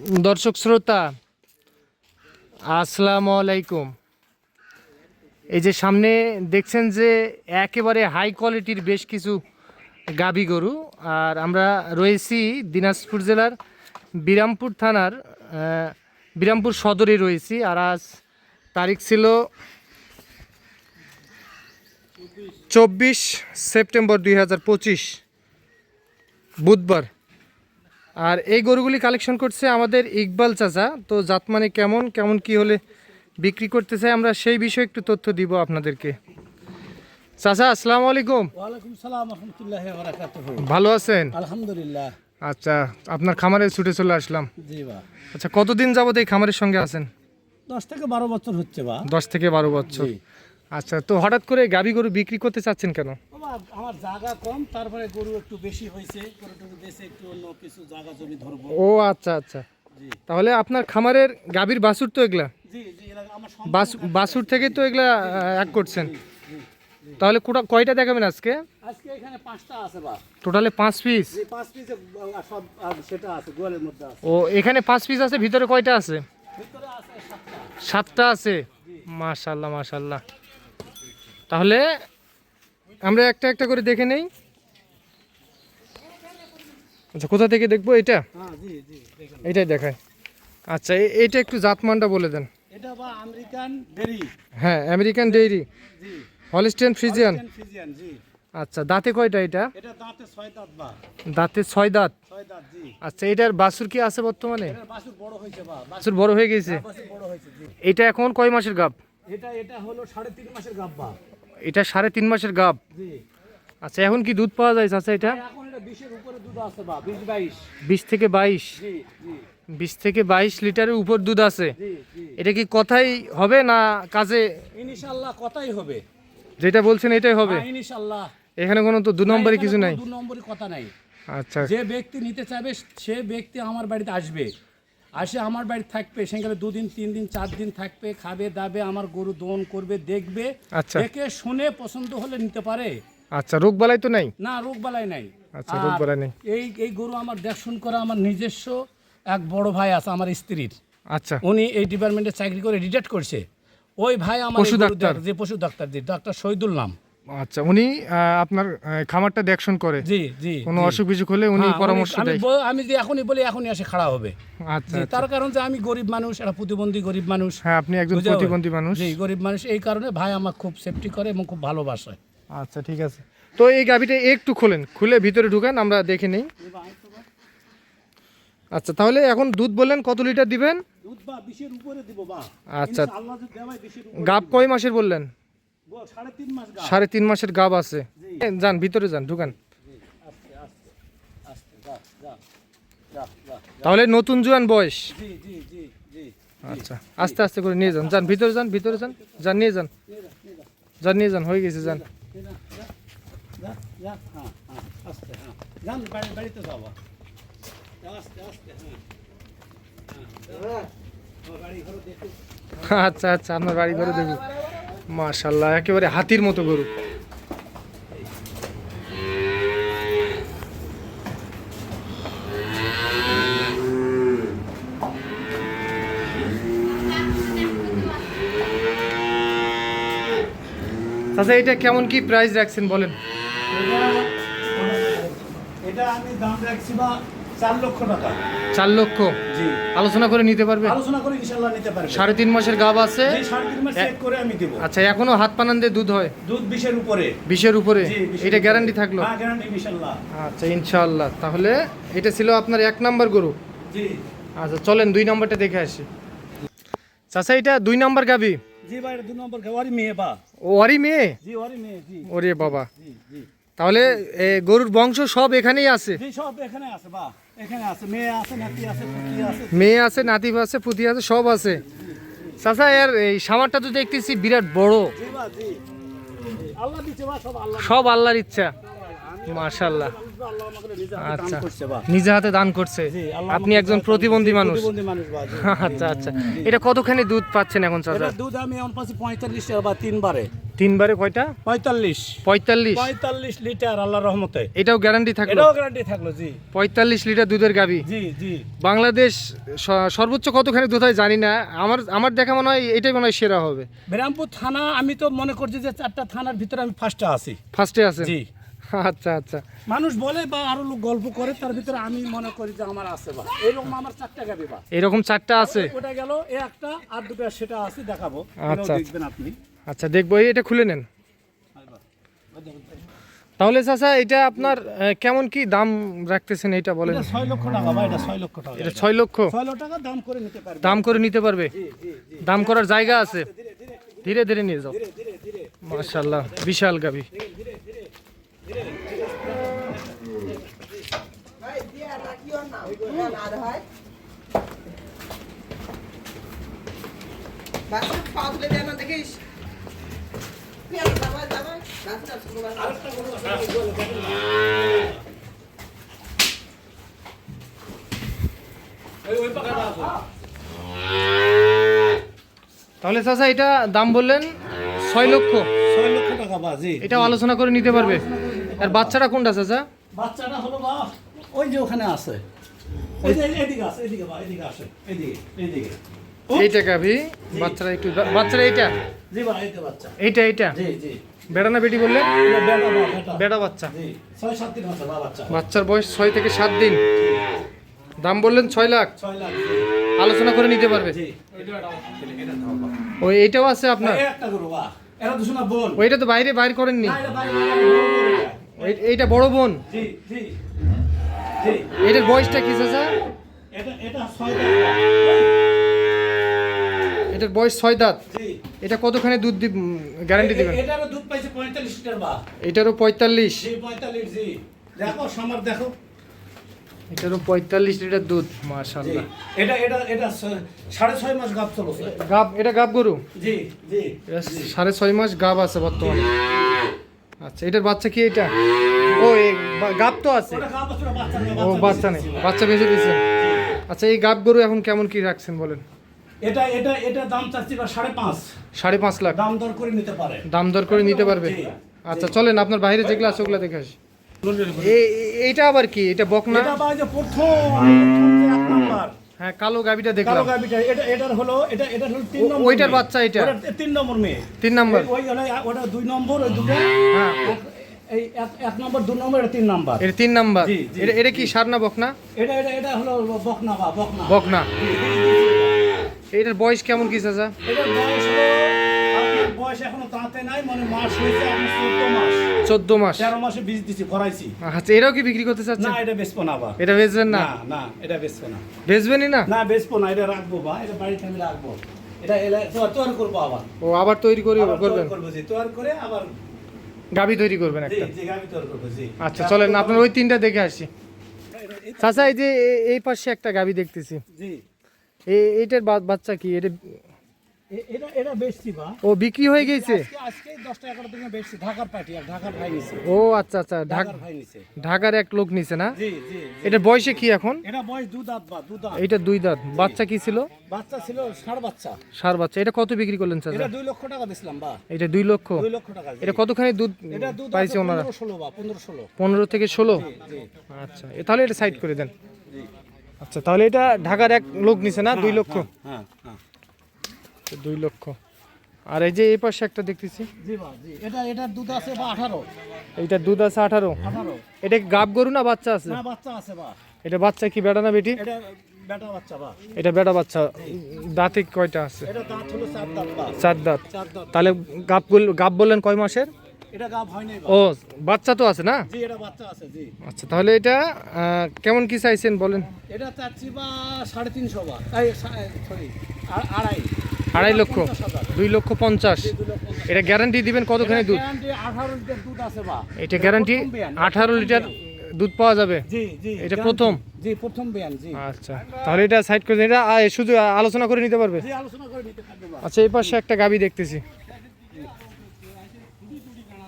দর্শক শ্রোতা, আসসালামু আলাইকুম। এই যে সামনে দেখছেন যে একেবারে হাই কোয়ালিটির বেশ কিছু গাবি গরু, আর আমরা রয়েছি দিনাজপুর জেলার বিরামপুর থানার বিরামপুর সদরে রয়েছি, আর আজ তারিখ ছিল চব্বিশ সেপ্টেম্বর দুই হাজার পঁচিশ, বুধবার। আর এই গরুগুলি কালেকশন করছে আমাদের ইকবাল চাচা। তো জাত মানে কেমন কেমন কি হলে বিক্রি করতে চাই আমরা সেই বিষয়ে একটু তথ্য দিব আপনাদেরকে। চাচা আসসালামু আলাইকুম। ভালো আছেন? আলহামদুলিল্লাহ। আচ্ছা আপনার খামারে ছুটে চলে আসলাম। আচ্ছা কতদিন যাবত এই খামারের সঙ্গে আছেন? দশ থেকে বারো বছর হচ্ছে বা। দশ থেকে বারো বছর। আচ্ছা তো হঠাৎ করে গাবি গরু বিক্রি করতে চাচ্ছেন কেন? আমার জায়গা কম তারপরে গরু একটু বেশি হয়েছে গরু বেশি একটু অন্য কিছু জায়গা জমি ধরবো। ও আচ্ছা আচ্ছা। তাহলে আপনার খামারের গাবির বাসুর তো এগুলা? জি জি এলাকা আমার সম্পূর্ণ থেকে তো এগুলা এক করছেন। তাহলে কোটা- কয়টা দেখাবেন আজকে? আজকে এখানে পাঁচটা আছে বা টোটালে পাঁচ পিস? পাঁচ পিসে সব সেটা আছে গোয়ালের মধ্যে আছে। ও এখানে পাঁচ পিস আছে ভিতরে কয়টা আছে? ভিতরে আছে সাতটা। আছে? মাশাল্লাহ মাশাল্লাহ। তাহলে আমরা একটা একটা করে দেখে নেই। আচ্ছা কোথা থেকে দেখব এটা? হ্যাঁ এটাই দেখায় আচ্ছা এ- এইটা একটু জাতমানটা বলে দেন। এটা বা আমেরিকান হ্যাঁ আমেরিকান ডেইরি। জি। হলিস্টেন ফ্রিজিয়ান জি। আচ্ছা দাঁতে কয়টা এটা? এটা দাঁতে ছয় দাঁত বা। দাঁতে ছয় দাঁত? ছয় দাঁত জি। আচ্ছা এটার বাছুর কি আছে বর্তমানে? এটার বাছুর বড় হয়েছে বা। বাছুর বড় হয়ে গেছে। বাছুর বড় হয়েছে জি। এটা এখন কয় মাসের গাব? এটা এটা হলো সাড়ে তিন মাসের গাব্বা এটা সাড়ে তিন মাসের গাব। আচ্ছা এখন কি দুধ পাওয়া যায় আচ্ছা এটা? বা বিশ থেকে বাইশ? বিশ থেকে বাইশ লিটারের উপর দুধ আছে। এটা কি কথাই হবে না কাজে? ইনশাল্লাহ কথাই হবে। যেটা বলছেন এটাই হবে। হ্যাঁ, ইনশাল্লাহ এখানে কোনো তো দু নম্বরে কিছু নাই। দু নম্বরই কথা নাই। আচ্ছা। যে ব্যক্তি নিতে চাইবে সে ব্যক্তি আমার বাড়িতে আসবে। আসে আমার বাড়ি থাকবে সেখানে দুদিন তিন দিন চার দিন থাকবে খাবে দাবে আমার গরু দোন করবে দেখবে আচ্ছা। দেখে শুনে পছন্দ হলে নিতে পারে। আচ্ছা রোগ বালাই তো নাই? না রোগ বালাই নাই। আচ্ছা, রোগ বালাই নেই। এই এই গরু আমার দেখশুন করা আমার নিজস্ব এক বড় ভাই আছে আমার স্ত্রীর। আচ্ছা। উনি এই ডিপার্টমেন্টে চাকরি করে রিটায়ার করছে। ওই ভাই আমার পশু এই ডাক্তার? যে পশু ডাক্তার জি ডাক্তার শহীদুল নাম। আচ্ছা উনি আপনার খামারটা দেখশন করে। জি জি কোনো অসুখ বিসুখ হলে উনি হ্যাঁ, পরামর্শ দেয়। আমি যে এখনই বলি এখনই এসে খাড়া হবে। আচ্ছা আচ্ছা। তার কারণ যে আমি গরিব মানুষ একটা প্রতিবন্ধী গরিব মানুষ। হ্যাঁ আপনি একজন প্রতিবন্ধী মানুষ। জি গরিব মানুষ এই কারণে ভাই আমার খুব সেফটি করে এবং খুব ভালোবাসে। আচ্ছা ঠিক আছে। তো এই গাভিটা একটু খোলেন খুলে ভিতরে ঢুকান আমরা দেখে নেই। আচ্ছা তাহলে এখন দুধ বললেন কত লিটার দিবেন? দুধ বা বিশের উপরে দিব বা। আচ্ছা। গাব কয় মাসের বললেন? সাড়ে তিন মাসের গাব আছে। যান ভিতরে যান ঢুকান। তাহলে নতুন জোয়ান বয়স। আচ্ছা আস্তে আস্তে করে নিয়ে যান। যান ভিতরে যান ভিতরে যান যান নিয়ে যান। যান নিয়ে যান। হয়ে গেছে যান। হ্যাঁ হ্যাঁ দেখো আচ্ছা আচ্ছা আপনার বাড়ি ঘরে দেখুন মাশাল্লাহ একেবারে হাতির মতো গরু। আচ্ছা এটা কেমন কি প্রাইস রাখছেন বলেন? এটা আমি দাম রাখছি বা চার লক্ষ টাকা। চার লক্ষ? জি। আলোচনা করে নিতে পারবে? আলোচনা করে ইনশাল্লাহ নিতে পারবে। সাড়ে তিন মাসের গাব আছে। জি সাড়ে তিন মাস চেক করে আমি দেবো। আচ্ছা এখনও হাত পানান দিয়ে দুধ হয়? দুধ বিশের উপরে। বিশের উপরে? জি বিশের এটা উপরে। গ্যারান্টি থাকল? হ্যাঁ গ্যারান্টি ইনশাল্লাহ আচ্ছা ইনশাআল্লাহ। তাহলে এটা ছিল আপনার এক নাম্বার গরু। জি। আচ্ছা চলেন দুই নাম্বারটা দেখে আসি। চাচা এটা দুই নাম্বার গাবি? জি ভাই দু নম্বর ওয়ারি মেয়ে বা। ও মেয়ে? জি ওয়ারি মেয়ে জি। ওরে বাবা। জি জি। তাহলে এ, গরুর বংশ সব এখানেই আছে? জি সব এখানে আছে বা। আছে মেয়ে আছে নাতি আছে পুতি আছে। সব আছে। চাচা এর এই সামারটা তো দেখতেছি বিরাট বড়। সব আল্লাহর ইচ্ছা। আচ্ছা। নিজে হাতে দান করছে। আপনি একজন প্রতিবন্ধী মানুষ। আচ্ছা আচ্ছা। এটা কতখানি দুধ পাচ্ছেন এখন চাচা? এটা দুধ আমি এখন পাচ্ছি পঁয়তাল্লিশ বা তিনবারে। তিনবারে কয়টা? পঁয়তাল্লিশ। পঁয়তাল্লিশ। পঁয়তাল্লিশ লিটার আল্লাহ রহমতে। এটাও গ্যারান্টি থাকল? এটাও গ্যারান্টি থাকল জি। পঁয়তাল্লিশ লিটার দুধের গাবি জি জি। বাংলাদেশ সর্বোচ্চ কতখানি দুধ হয় জানি না। আমার আমার দেখা মনে হয় এটাই মনে হয় সেরা হবে। বিরামপুর থানা আমি তো মনে করছি যে চারটা থানার ভিতরে আমি ফার্স্টে আছি। ফার্স্টে আছে জি। আচ্ছা আচ্ছা। মানুষ বলে বা আরও লোক গল্প করে তার ভিতরে আমি মনে করি যে আমার আছে বা। এরকম আমার চারটা গাবি বা। এরকম চারটা আছে? ওটা গেল এ একটা আর দুটো সেটা আছে দেখাবো। আচ্ছা, দেখবেন আপনি। আচ্ছা দেখব এই এটা খুলে নেন। তাহলে চাচা এটা আপনার কেমন কি দাম রাখতেছেন এটা বলেন? ছয় লক্ষ টাকা বা এটা ছয় লক্ষ টাকা। এটা ছয় লক্ষ? ছয় লক্ষ টাকা দাম করে নিতে পারবে। দাম করে নিতে পারবে? দাম করার জায়গা আছে? ধীরে ধীরে নিয়ে যাও। মাশাল্লাহ বিশাল গাবি ভাই দিয়া রাখিও না ওইগুলো আর হয়। খাওয়া তুলে দেয় না দেখিস? তাহলে চাচা এটা দাম বললেন ছয় লক্ষ। ছয় লক্ষ টাকা বা জি এটাও আলোচনা করে নিতে পারবে। আর বাচ্চাটা কোনটা চাচা? বাচ্চাটা হলো বা ওই যে ওখানে আছে। এইটা গাভি বাচ্চারা একটু বাচ্চারা এইটা? এইটা এইটা বেড়া না বেটি বললেন এটা বেটা বা বেটা। বেড়া বাচ্চা। বাচ্চার বয়স ছয় থেকে সাত দিন। দাম বললেন ছয় লাখ। আলোচনা করে নিতে পারবে। ওই এইটাও আছে আপনার? ওইটা তো বাইরে বাইর করেননি। এইটা বড় বোন। এটার বয়সটা কি চাচা? এটার বয়স ছয় দাঁত। এটা কতখানি দুধ দিব গ্যারান্টি দিবেন? এটারও দুধ পাইছে পঁয়তাল্লিশ লিটার বা এটারও পঁয়তাল্লিশ? পঁয়তাল্লিশ জি। দেখো সামার দেখো। এটারও পঁয়তাল্লিশ লিটার দুধ মাশাল্লাহ এটা এটা এটা সাড়ে ছয় মাস গাপ চলছে। গাব এটা গাব গরু? জি জি। সাড়ে ছয় মাস গাব আছে বর্তমানে। আচ্ছা এটার বাচ্চা কি এটা? ও গাব তো আছে। ও বাচ্চা নেই। বাচ্চা বেঁচে দিয়েছেন আচ্ছা এই গাব গরু এখন কেমন কি রাখছেন বলেন? এটা এটা এটা দাম চাচ্ছি সাড়ে পাঁচ। সাড়ে পাঁচ লাখ। দাম দর করে নিতে পারে। দাম দর করে নিতে পারবে? আচ্ছা চলেন আপনার বাইরে যেগুলো আছে ওগুলো দেখে আসি। এইটা আবার কি? এটা বকনা? এটা যে প্রথম হ্যাঁ কালো গাবিটা কালো দেখলাম। গাবিটা এটা এটার হলো এটা এটা হলো তিন নম্বর ওইটার বাচ্চা এটা? তিন নম্বর মেয়ে। তিন নাম্বার। ওই ওটা দুই নম্বর ওই দুটো। হ্যাঁ। এই এক এক নম্বর দুই নম্বর এটা তিন নাম্বার। এটা তিন নাম্বার। এটা এটা কি সার না বকনা? এটা এটা এটা হলো বকনা বা বকনা। বকনা। এটার বয়স কেমন কি চাচা? এটার বয়স বয়স এখনও দাঁতে নাই মানে মাস হয়েছে আপনি চোদ্দ মাস। চোদ্দ মাস। তেরো মাসে বীজ দিছি ভরাইছি। আচ্ছা এটাও কি বিক্রি করতে না এটা বেচবো না বা এটা বেচবেন না? না না এটা বেচবো না। বেচবেনই না? না বেচবো না এটা রাখব বা এটা বাড়িতে আমি রাখব। এটা এলে তোর করব আবার। ও আবার তৈরি করে করবেন? করব তোর করে আবার গাবি তৈরি করবেন একটা। জি আমি তোর করব জি। আচ্ছা চলেন আপনার ওই তিনটা দেখে আসি। চাচা এই যে এই পাশে একটা গাবি দেখতেছি। জি। এ- এইটার বাচ্চা কি? এটা এটা এটা বেচছি বা? ও বিক্রি হয়ে গেছে? আজকে বেচছি ঢাকার পার্টি আর ঢাকার ভাই নিছে। ও আচ্ছা আচ্ছা ঢাকার ভাই নিছে। ঢাকার এক লোক নিছে না? জি জি জি। বয়সে কি এখন? এটা বয়স দু দাঁত বা দু দাঁত। এইটা দুই দাঁত। বাচ্চা কি ছিল? বাচ্চা ছিল বাচ্চা। সার বাচ্চা। এটা কত বিক্রি করলেন চাচা? এটা দুই লক্ষ টাকা বা। এটা দুই লক্ষ? দুই লক্ষ টাকা এটা কতখানি দুধ এটা পাইছে ওনারা? পনেরো বা থেকে ষোলো? জি জি। আচ্ছা তাহলে এটা সাইড করে দেন। আচ্ছা তাহলে এটা ঢাকার এক লোক নিছে না? দুই লক্ষ? হ্যাঁ হ্যাঁ। দুই লক্ষ। আর এই যে এই পাশে একটা দেখতেছি। এটা এটার দুধ আছে বা আঠারো? দুধ আছে আঠারো। এটা গাব গরু না বাচ্চা আছে? বাচ্চা আছে বা। এটা বাচ্চা কি বেটা না বেটি? এটা বেটা বাচ্চা দাঁতে কয়টা আছে? চার দাঁত তাহলে গাব গাব বললেন কয় মাসের? এটা গাব হয় নাই ও বাচ্চা তো আছে না? জি এটা বাচ্চা আছে জি। আচ্ছা তাহলে এটা কেমন কি চাইছেন বলেন? এটা চাচ্ছি বা সাড়ে তিনশো বা সরি আড়াই। আড়াই লক্ষ দুই লক্ষ পঞ্চাশ। এটা গ্যারান্টি দিবেন কতখানি দুধ? এটা গ্যারান্টি আঠারো লিটার দুধ পাওয়া যাবে? এটা প্রথম? জি প্রথম বিয়ান জি। আচ্ছা তাহলে এটা সাইড করে এটা শুধু আলোচনা করে নিতে পারবে? আচ্ছা এই পাশে একটা গাবি দেখতেছি।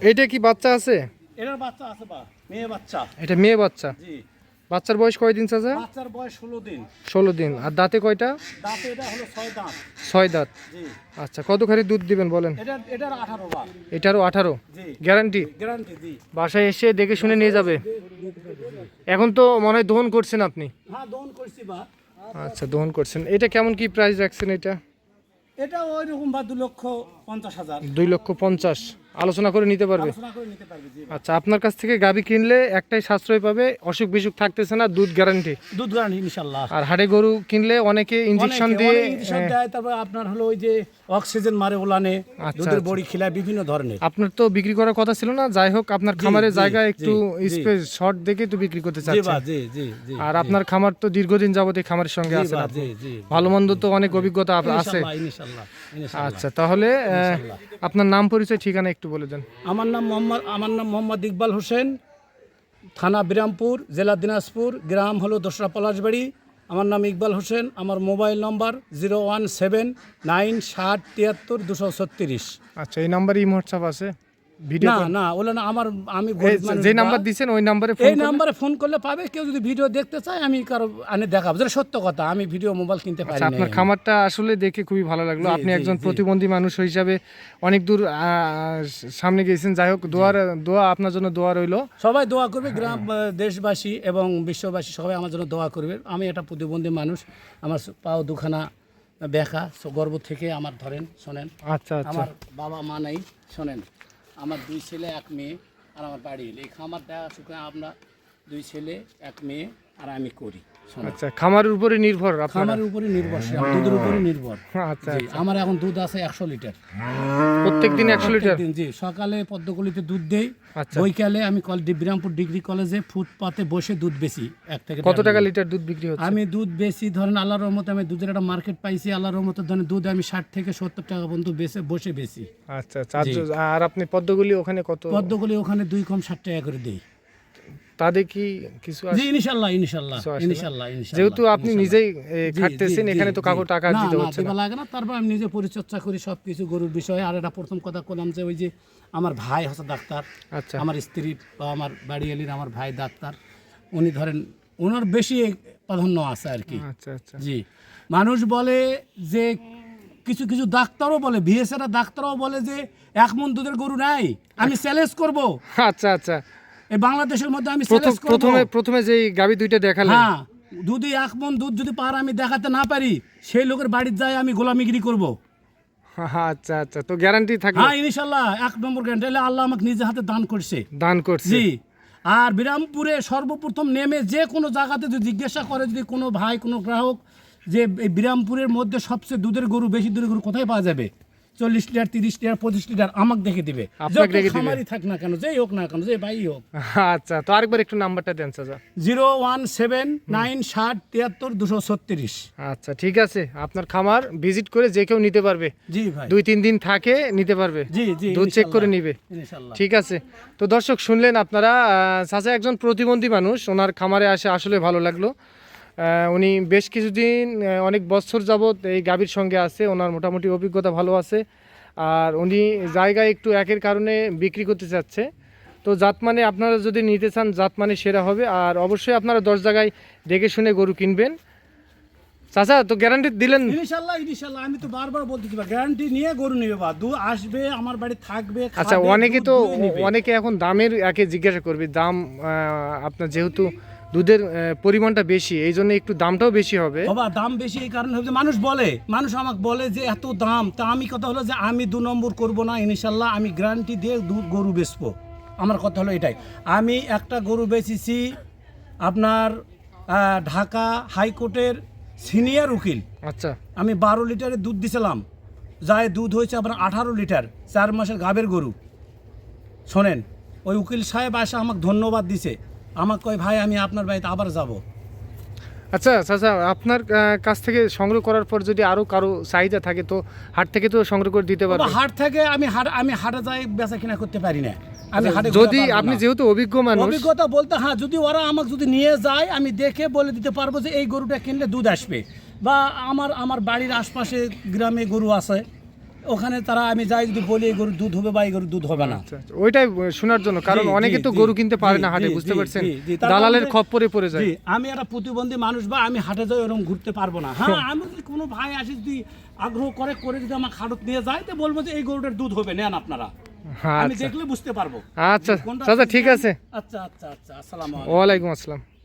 এটা কি বাচ্চা আছে? এটার বাচ্চা আছে বা মেয়ে বাচ্চা। এটা মেয়ে বাচ্চা? জি। বাচ্চার বয়স কয়দিন চাচা? বাচ্চার বয়স ষোলো দিন। ষোলো দিন। আর দাঁতে কয়টা? দাঁতে এটা হলো ছয় দাঁত। ছয় দাঁত। জি। আচ্ছা কতখানি দুধ দিবেন বলেন? এটা এটার আঠারো বার এটারও আঠারো? জি। গ্যারান্টি? গ্যারান্টি জি। বাসায় এসে দেখে শুনে নিয়ে যাবে। এখন তো মনে হয় দহন করছেন আপনি। হ্যাঁ দহন করছি বা। আচ্ছা দহন করছেন। এটা কেমন কি প্রাইস রাখছেন এটা? এটা ওই রকম বা দু লক্ষ পঞ্চাশ হাজার। দুই লক্ষ পঞ্চাশ। আলোচনা করে নিতে পারবে? আচ্ছা আপনার কাছ থেকে গাবি কিনলে একটাই সাশ্রয় পাবে অসুখ বিসুখ থাকতেছে না দুধ গ্যারান্টি দুধ গ্যারান্টি ইনশাল্লাহ আর হাড়ে গরু কিনলে অনেকে ইঞ্জেকশন দিয়ে অনেক দেয় তারপর আপনার হলো ওই যে অক্সিজেন মারে ওলানে আচ্ছা, দুধের আচ্ছা। বড়ি খিলায় বিভিন্ন ধরনের। আপনার তো বিক্রি করার কথা ছিল না যাই হোক আপনার খামারের জায়গা একটু স্পেস শর্ট দেখে তো বিক্রি করতে চাচ্ছেন। জি জি জি আর আপনার খামার তো দীর্ঘদিন যাবত এই খামারের সঙ্গে জি ভালো মন্দ তো অনেক অভিজ্ঞতা আছে। আচ্ছা তাহলে আপনার নাম পরিচয় ঠিকানা একটু বলে দেন আমার নাম মোহাম্মদ আমার নাম মোহাম্মদ ইকবাল হোসেন। থানা বিরামপুর জেলা দিনাজপুর গ্রাম হলো দোসরা পলাশবাড়ি। আমার নাম ইকবাল হোসেন আমার mobile number zero one seven nine ষাট তিয়াত্তর দুশো ছত্রিশ। আচ্ছা এই নাম্বারই হোয়াটসঅ্যাপ আছে? ভিডিও না না ওগুলো না আমার আমি যে নাম্বার দিছেন ওই নাম্বারে এই নাম্বারে ফোন করলে পাবে কেউ যদি ভিডিও দেখতে চায় আমি কারও আনে দেখাবো। যেটা সত্য কথা আমি ভিডিও মোবাইল কিনতে পারি আচ্ছা আপনার খামারটা আসলে দেখে খুবই ভালো লাগল। আপনি একজন প্রতিবন্ধী মানুষ হিসাবে অনেক দূর সামনে গিয়েছেন যাই হোক দোয়ার দোয়া আপনার জন্য দোয়া রইল। সবাই দোয়া করবে গ্রাম দেশবাসী এবং বিশ্ববাসী সবাই আমার জন্য দোয়া করবে। আমি একটা প্রতিবন্ধী মানুষ আমার পাও দুখানা ব্যাখা সো গর্ব থেকে আমার ধরেন শোনেন। আচ্ছা আচ্ছা। আমার বাবা মা নাই শোনেন। আমার দুই ছেলে, এক মেয়ে আর আমার বাড়ি এই খামারটা শুনে আমরা দুই ছেলে, এক মেয়ে আর আমি করি। আচ্ছা খামারের উপরে নির্ভর খামারের উপরে নির্ভরশীল আমি দুধের উপরে নির্ভর। আচ্ছা আমার এখন দুধ আছে একশো লিটার। প্রত্যেক দিন একশো লিটার? জি সকালে পদ্মগুলিতে দুধ দেই আচ্ছা। বৈকালে আমি বিরামপুর ডিগ্রি কলেজে ফুটপাতে বসে দুধ বেশি এক থেকে কত টাকা লিটার। দুধ বিক্রি হচ্ছে? আমি দুধ বেশি ধরেন আল্লাহর রহমতে আমি দুধের একটা মার্কেট পাইছি আল্লাহর রহমতে ধরেন দুধ আমি ষাট থেকে সত্তর টাকা পর্যন্ত বেশি বসে বেশি আচ্ছা আচ্ছা। আর- আর আপনি পদ্মগুলি ওখানে কত? পদ্মগুলি ওখানে দুই কম ষাট টাকা করে দিই। তাদের কি কিছু? জি না? ইনশাল্লাহ ইনশাল্লাহ। যেহেতু আপনি নিজেই খাটতেছেন এখানে তো কাকু টাকা দিতে হচ্ছে না। লাগে না। তারপর আমি নিজে পরিচর্যা করি সব কিছু গরুর বিষয়ে। আর এটা প্রথম কথা করলাম যে ওই যে আমার ভাই হচ্ছে ডাক্তার আচ্ছা। আমার স্ত্রী বা আমার বাড়ি এলির আমার ভাই ডাক্তার উনি ধরেন ওনার বেশি প্রাধান্য আছে আর কি। আচ্ছা আচ্ছা। জি। মানুষ বলে যে কিছু কিছু ডাক্তারও বলে বিএসএরা ডাক্তারও বলে যে এক মন দুধের গরু নাই আমি চ্যালেঞ্জ করব। আচ্ছা আচ্ছা। এই বাংলাদেশের মধ্যে আমি প্রথম প্রথমে যে গাবি দুইটা দেখালেন। হ্যাঁ দুধে এক মন দুধ যদি পার আমি দেখাতে না পারি সেই লোকের বাড়ির যায় আমি গোলামিগিরি করব। আচ্ছা আচ্ছা। তো গ্যারান্টি থাকবে হ্যাঁ ইনশাল্লাহ এক নম্বর গ্যারান্টি আল্লাহ আমাকে নিজে হাতে দান করছে। দান করছে। জি। আর বিরামপুরে সর্বপ্রথম নেমে যে কোনো জায়গাতে যদি জিজ্ঞাসা করে যদি কোনো ভাই কোনো গ্রাহক যে এই বিরামপুরের মধ্যে সবচেয়ে দুধের গরু বেশি দুধের গরু কোথায় পাওয়া যাবে? চল্লিশ লিটার তিরিশ লিটার পঁচিশ লিটার আমাকে দেখে দিবে। খামারই থাক না কেন যেই হোক না কেন যে ভাই হোক। আচ্ছা তো আরেকবার একটু নাম্বারটা দেন চাচা। জিরো ওয়ান সেভেন নাইন ষাট তিয়াত্তর দুশো ছত্রিশ। আচ্ছা ঠিক আছে। আপনার খামার ভিজিট করে যে কেউ নিতে পারবে। জি ভাই। দুই তিন দিন থাকে নিতে পারবে। জি জি দুধ চেক করে নিবে। ঠিক আছে। তো দর্শক শুনলেন আপনারা চাচা একজন প্রতিবন্ধী মানুষ ওনার খামারে আসে আসলে ভালো লাগল। উনি বেশ কিছুদিন অনেক বছর যাবৎ এই গাভীর সঙ্গে আছে ওনার মোটামুটি অভিজ্ঞতা ভালো আছে। আর উনি জায়গায় একটু একের কারণে বিক্রি করতে চাচ্ছে। তো জাত মানে আপনারা যদি নিতে চান জাত মানে সেরা হবে। আর অবশ্যই আপনারা দশ জায়গায় দেখে শুনে গরু কিনবেন। চাচা তো গ্যারান্টি দিলেন? ইনশাল্লাহ ইনশাল্লাহ। আমি তো বারবার বলতেছি গ্যারান্টি নিয়ে গরু নেবে বা দু আসবে আমার বাড়ি থাকবে আচ্ছা অনেকে তো অনেকে এখন দামের একে জিজ্ঞাসা করবে দাম আপনার যেহেতু দুধের পরিমাণটা বেশি এই জন্য একটু দামটাও বেশি হবে। বাবা দাম বেশি এই কারণে হচ্ছে মানুষ বলে মানুষ আমাকে বলে যে এত দাম তা আমি কথা হলো যে আমি দু নম্বর করব না ইনশাল্লাহ আমি গ্যারান্টি দিয়ে দুধ গরু বেচবো। আমার কথা হলো এটাই। আমি একটা গরু বেচেছি আপনার ঢাকা হাইকোর্টের সিনিয়র উকিল। আচ্ছা। আমি বারো লিটারের দুধ দিছিলাম যায় দুধ হয়েছে আপনার আঠারো লিটার চার মাসের গাবের গরু। শোনেন ওই উকিল সাহেব আসে আমাকে ধন্যবাদ দিছে। আমাকে কয় ভাই আমি আপনার বাড়িতে আবার যাব। আচ্ছা চাচা আপনার কাছ থেকে সংগ্রহ করার পর যদি আরও কারও চাহিদা থাকে তো হাট থেকে তো সংগ্রহ করে দিতে পারবে। হাট থেকে আমি হাট আমি হাটে যাই বেচা কিনা করতে পারি না। আমি হাটে যদি আপনি যেহেতু অভিজ্ঞ মানুষ অভিজ্ঞতা বলতে হ্যাঁ যদি ওরা আমাকে যদি নিয়ে যায় আমি দেখে বলে দিতে পারব যে এই গরুটা কিনলে দুধ আসবে। বা আমার আমার বাড়ির আশপাশে গ্রামে গরু আছে ওখানে তারা আমি যাই যদি বলি এই গরুর দুধ হবে বা এই গরুর দুধ হবে না। আচ্ছা, আচ্ছা। ওইটাই শোনার জন্য কারণ অনেকে তো গরু কিনতে পারে না হাটে বুঝতে পারছেন? দালালের মধ্যে- খপ্পরে পড়ে যায়। আমি একটা প্রতিবন্ধী মানুষ বা আমি হাটে যাই ওরকম ঘুরতে পারব না। হ্যাঁ আমি যদি কোনো ভাই আসি যদি আগ্রহ করে করে যদি আমার খাটত নিয়ে যায় তো বলব যে এই গরুটার দুধ হবে নেন আপনারা। আমি আচ্ছা। দেখলে বুঝতে পারব। আচ্ছা। কোনটা ঠিক আছে। আচ্ছা আচ্ছা আচ্ছা আসসালামু আলাইকুম। ওয়ালাইকুম আসসালাম।